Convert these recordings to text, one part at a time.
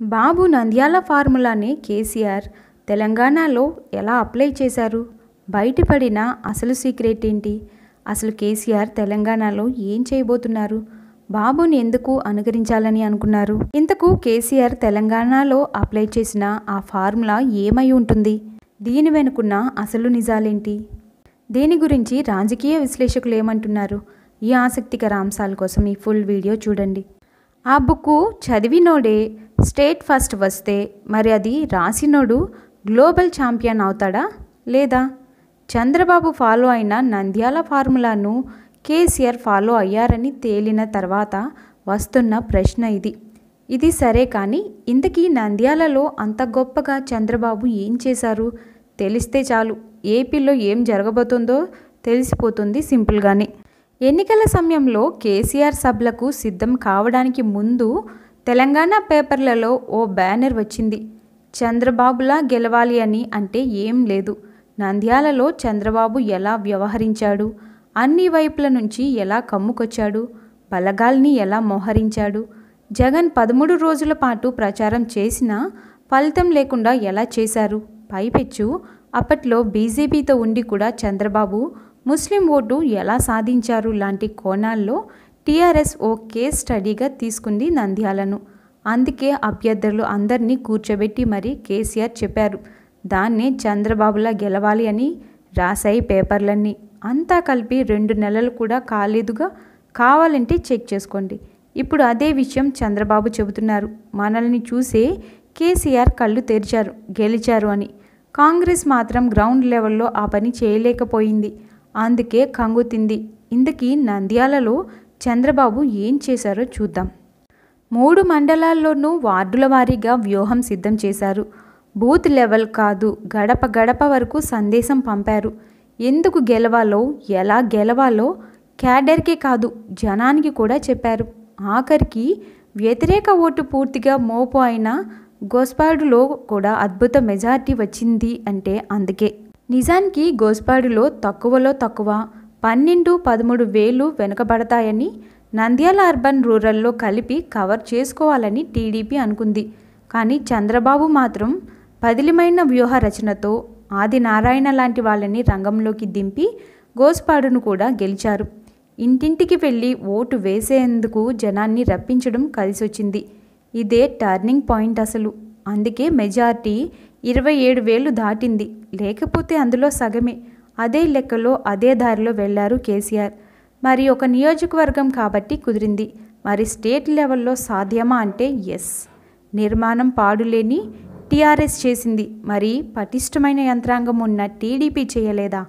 బాబు నంద్యాల ఫార్ములాని కేసీఆర్ తెలంగాణలో ఎలా అప్లై చేశారు? బయటపడిన అసలు సీక్రెట్ ఏంటి? అసలు కేసీఆర్ తెలంగాణలో ఏం చేయబోతున్నారు? బాబుని ఎందుకు అనుకరించాలని అనుకున్నారు? ఇంతకు కేసీఆర్ తెలంగాణలో అప్లై చేసిన ఆ ఫార్ములా ఏమై ఉంటుంది? దీని వెనుకున్న అసలు నిజాలేంటి? దీని గురించి రాజకీయ విశ్లేషకులు ఏమంటున్నారు? ఈ ఆసక్తికర అంశాల కోసం ఈ ఫుల్ వీడియో చూడండి. ఆ బుక్ చదివినోడే స్టేట్ ఫస్ట్ వస్తే మరి అది రాసినోడు గ్లోబల్ ఛాంపియన్ అవుతాడా లేదా? చంద్రబాబు ఫాలో అయిన నంద్యాల ఫార్ములాను కేసీఆర్ ఫాలో అయ్యారని తేలిన తర్వాత వస్తున్న ప్రశ్న ఇది. ఇది సరే కానీ ఇంతకీ నంద్యాలలో అంత గొప్పగా చంద్రబాబు ఏం చేశారు? తెలిస్తే చాలు. ఏపీలో ఏం జరగబోతుందో తెలిసిపోతుంది సింపుల్గానే. ఎన్నికల సమయంలో కేసీఆర్ సభలకు సిద్ధం కావడానికి ముందు తెలంగాణ పేపర్లలో ఓ బ్యానర్ వచ్చింది. చంద్రబాబులా గెలవాలి అని అంటే ఏం లేదు. నంద్యాలలో చంద్రబాబు ఎలా వ్యవహరించాడు? అన్ని వైపుల నుంచి ఎలా కమ్ముకొచ్చాడు? బలగాల్ని ఎలా మోహరించాడు? జగన్ పదమూడు రోజుల పాటు ప్రచారం చేసినా ఫలితం లేకుండా ఎలా చేశారు? పైపెచ్చు. అప్పట్లో బీజేపీతో ఉండి కూడా చంద్రబాబు ముస్లిం ఓటు ఎలా సాధించారు లాంటి కోణాల్లో టీఆర్ఎస్ ఓ కేస్ స్టడీగా తీసుకుంది నంద్యాలను. అందుకే అభ్యర్థులు అందరినీ కూర్చోబెట్టి మరీ కేసీఆర్ చెప్పారు. దాన్నే చంద్రబాబులా గెలవాలి అని రాశాయి పేపర్లన్నీ. అంతా కలిపి రెండు నెలలు కూడా కాలేదుగా. కావాలంటే చెక్ చేసుకోండి. ఇప్పుడు అదే విషయం చంద్రబాబు చెబుతున్నారు. మనల్ని చూసే కేసీఆర్ కళ్ళు తెరిచారు గెలిచారు అని. కాంగ్రెస్ మాత్రం గ్రౌండ్ లెవెల్లో ఆ పని చేయలేకపోయింది. అందుకే కంగుతింది ఇందుకీ నంద్యాలలో చంద్రబాబు ఏం చేశారో చూద్దాం. మూడు మండలాల్లోనూ వార్డుల వారీగా వ్యూహం సిద్ధం చేశారు. బూత్ లెవెల్ కాదు గడప గడప వరకు సందేశం పంపారు. ఎందుకు గెలవాలో ఎలా గెలవాలో క్యాడర్కే కాదు జనానికి కూడా చెప్పారు. ఆఖరికి వ్యతిరేక ఓటు పూర్తిగా మోపు అయిన గోస్పాడులో కూడా అద్భుత మెజార్టీ వచ్చింది అంటే అందుకే. నిజానికి గోస్పాడులో తక్కువలో తక్కువ పన్నెండు పదమూడు వేలు వెనుకబడతాయని నంద్యాల అర్బన్ రూరల్లో కలిపి కవర్ చేసుకోవాలని టీడీపీ అనుకుంది. కానీ చంద్రబాబు మాత్రం పదిలిమైన వ్యూహ రచనతో ఆది నారాయణ లాంటి వాళ్ళని రంగంలోకి దింపి గోస్పాడును కూడా గెలిచారు. ఇంటింటికి వెళ్ళి ఓటు వేసేందుకు జనాన్ని రప్పించడం కలిసొచ్చింది. ఇదే టర్నింగ్ పాయింట్ అసలు. అందుకే మెజార్టీ ఇరవై ఏడు వేలు దాటింది. లేకపోతే అందులో సగమే. అదే లెక్కలో అదే దారిలో వెళ్ళారు కేసీఆర్. మరి ఒక నియోజకవర్గం కాబట్టి కుదిరింది. మరి స్టేట్ లెవెల్లో సాధ్యమా అంటే ఎస్ నిర్మాణం పాడులేని టీఆర్ఎస్ చేసింది. మరి పటిష్టమైన యంత్రాంగం ఉన్న టీడీపీ చేయలేదా?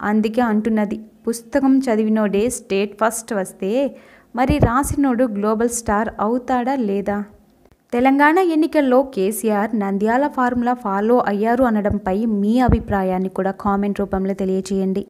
అందుకే అంటున్నది. పుస్తకం చదివినోడే స్టేట్ ఫస్ట్ వస్తే మరి రాసినోడు గ్లోబల్ స్టార్ అవుతాడా లేదా? తెలంగాణ ఎన్నికల్లో కేసీఆర్ నంద్యాల ఫార్ములా ఫాలో అయ్యారు అనడంపై మీ అభిప్రాయాన్ని కూడా కామెంట్ రూపంలో తెలియచేయండి.